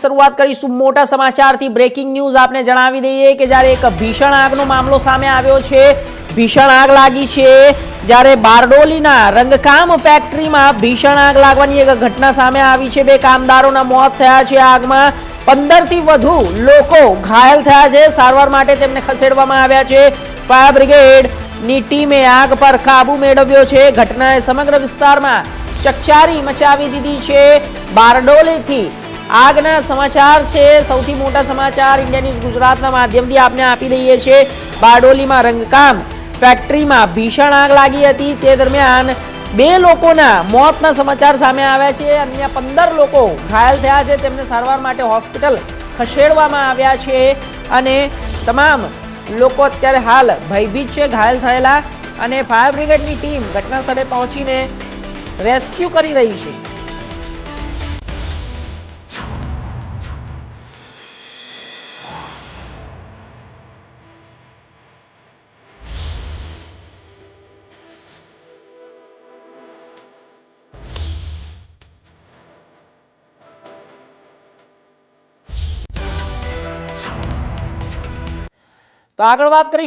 શરૂઆત કરીશું મોટા સમાચારથી. બ્રેકિંગ ન્યૂઝ આપને જણાવી દઈએ કે જ્યારે એક ભીષણ આગનો મામલો સામે આવ્યો છે, ભીષણ આગ લાગી છે. જ્યારે બારડોલીના રંગકામ ફેક્ટરીમાં ભીષણ આગ લાગવાની એક ઘટના સામે આવી છે, બે કામદારોના મોત થયા છે આગમાં. પંદરથી વધુ લોકો ઘાયલ થયા છે, સારવાર માટે તેમને ખસેડવામાં આવ્યા છે. ફાયર બ્રિગેડની ટીમે આગ પર કાબુ મેળવ્યો છે. ઘટનાએ સમગ્ર વિસ્તારમાં ચકચારી મચાવી દીધી છે. બારડોલીથી આગના સમાચાર છે. સૌથી મોટા સમાચાર ઇન્ડિયા ન્યૂઝ ગુજરાતના માધ્યમથી આપને આપી દઈએ છીએ. બારડોલીમાં રંગકામ, ફેક્ટરીમાં ભીષણ આગ લાગી હતી. તે દરમિયાન બે લોકોના મોતના સમાચાર સામે આવ્યા છે. અન્ય પંદર લોકો ઘાયલ થયા છે. તેમને સારવાર માટે હોસ્પિટલ ખસેડવામાં આવ્યા છે અને તમામ લોકો અત્યારે હાલ ભયભીત છે. ઘાયલ થયેલા અને ફાયર બ્રિગેડની ટીમ ઘટના સ્થળે પહોંચીને રેસ્ક્યુ કરી રહી છે. તો આગળ વાત કરીશું